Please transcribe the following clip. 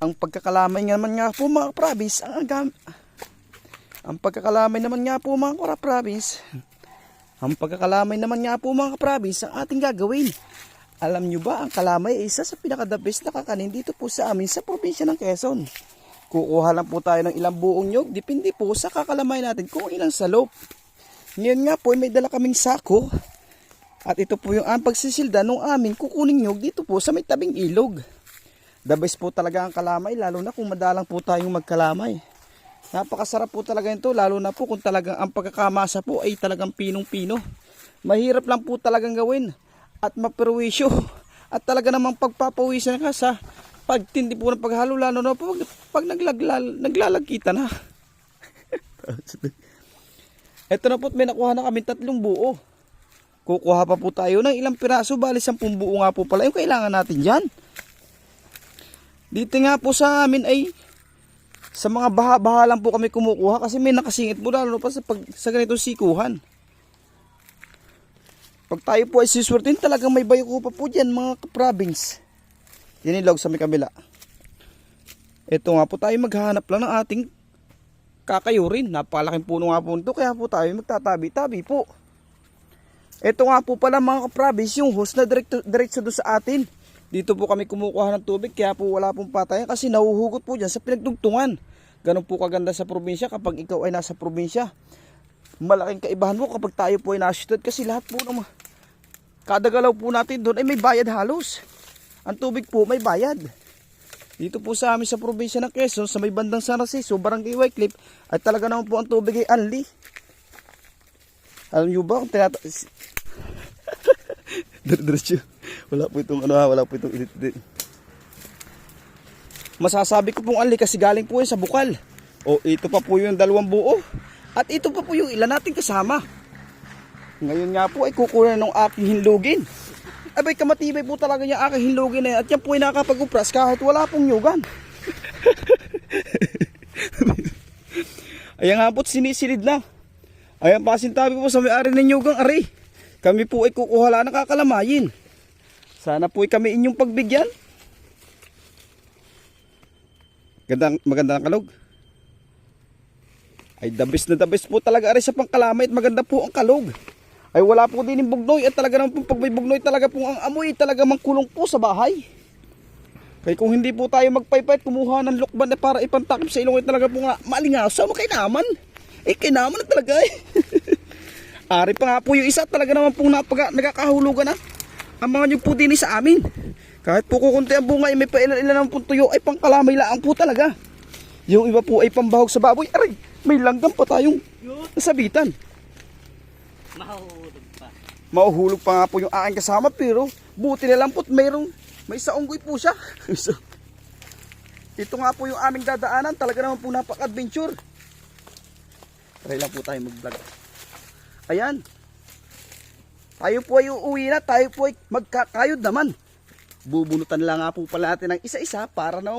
Ang pagkakalamay naman nga po mga province, ang agam... Ang pagkakalamay naman nga po mga kora province, ang pagkakalamay naman nga po mga province, ang ating gagawin. Alam nyo ba, ang kalamay ay isa sa pinaka-the best na kakanin dito po sa amin sa probinsya ng Quezon. Kukuha lang po tayo ng ilang buong nyog, depende po sa kakalamay natin kung ilang salop. Ngayon nga po, may dala kaming sako. At ito po yung ang pagsisilda nung amin kukunin nyog dito po sa may tabing ilog. The best po talaga ang kalamay, lalo na kung madalang po tayong magkalamay. Napakasarap po talaga ito, lalo na po kung talagang ang pagkakamasa po ay talagang pinong-pino. Mahirap lang po talagang gawin at maperwisyo. At talaga namang pagpapawisan ka sa pagtindi po ng paghalo, lalo na po pag, pag naglaglal, naglalagkita na. Ito na po, may nakuha na kami tatlong buo. Kukuha pa po tayo ng ilang piraso, bali sampung buo nga po pala yung kailangan natin dyan. Dito nga po sa amin ay sa mga baha-baha lang po kami kumukuha kasi may nakasingit po lalo pa sa, pag, sa ganitong sikuhan. Pag tayo po ay siswertin talagang may bayo pa po dyan mga province. Yan yung log sa may kabila. Ito nga po tayo maghahanap lang ng ating kakayurin. Napakalaking puno nga po ito kaya po tayo magtatabi-tabi po. Ito nga po pala mga province yung hose na diretso, diretso doon sa atin. Dito po kami kumukuha ng tubig kaya po wala pong patayan kasi nahuhugot po dyan sa pinagdugtungan. Ganun po kaganda sa probinsya kapag ikaw ay nasa probinsya. Malaking kaibahan mo kapag tayo po ay nasa syudad kasi lahat po naman. Kada galaw po natin doon ay may bayad halos. Ang tubig po may bayad. Dito po sa amin sa probinsya ng Quezon sa may bandang San Narciso, Barangay Wycliffe ay talaga naman po ang tubig ay anli. Alam nyo ba kung tinata... Diretso. Wala po itong ano ha, wala po itong edit din. Masasabi ko pong anli kasi galing po yan sa bukal. O ito pa po yung dalawang buo. At ito pa po yung ilan natin kasama. Ngayon nga po ay kukunan ng aking hinlugin. Abay kamatibay po talaga yung aking hinlugin na yan. At yan po ay nakapag-upras kahit wala pong nyugan. Ayan nga po't sinisilid na. Ayan pa tabi po sa may-ari ng nyugang ari. Kami po ay kukuha lang ng kakalamayin. Sana po kami inyong pagbigyan. Gandang, maganda ang kalog. Ay the best na the best po talaga ari sa pangkalamay at maganda po ang kalog. Ay wala po din yung bugnoy at talaga naman po pag may bugnoy talaga po ang amoy talaga mangkulong po sa bahay. Kaya kung hindi po tayo magpaypay kumuha ng lukban na para ipantakip sa ilong ay talaga po nga malingaso mo naman. Eh kinaman na talaga eh. Ari pa nga po yung isa talaga naman pong napaga, nagkakahulugan na. Ang mga nyug po din sa amin. Kahit po kukunti ang bunga ay may pailan-ilan naman pong tuyo ay pangkalamay lang po talaga. Yung iba po ay pambahog sa baboy. Aray, may langgam pa tayong nasabitan. Mahuhulog pa. Mauhulog pa nga po yung aking kasama pero buti na lang po't mayroong may saunggoy po siya. Ito nga po yung aming dadaanan. Talaga naman po napaka-adventure. Try lang po tayo mag-vlog. Ayan. Tayo po ay uuwi na. Tayo po ay magkakayod naman. Bubunutan lang nga po pala natin ng isa-isa para naman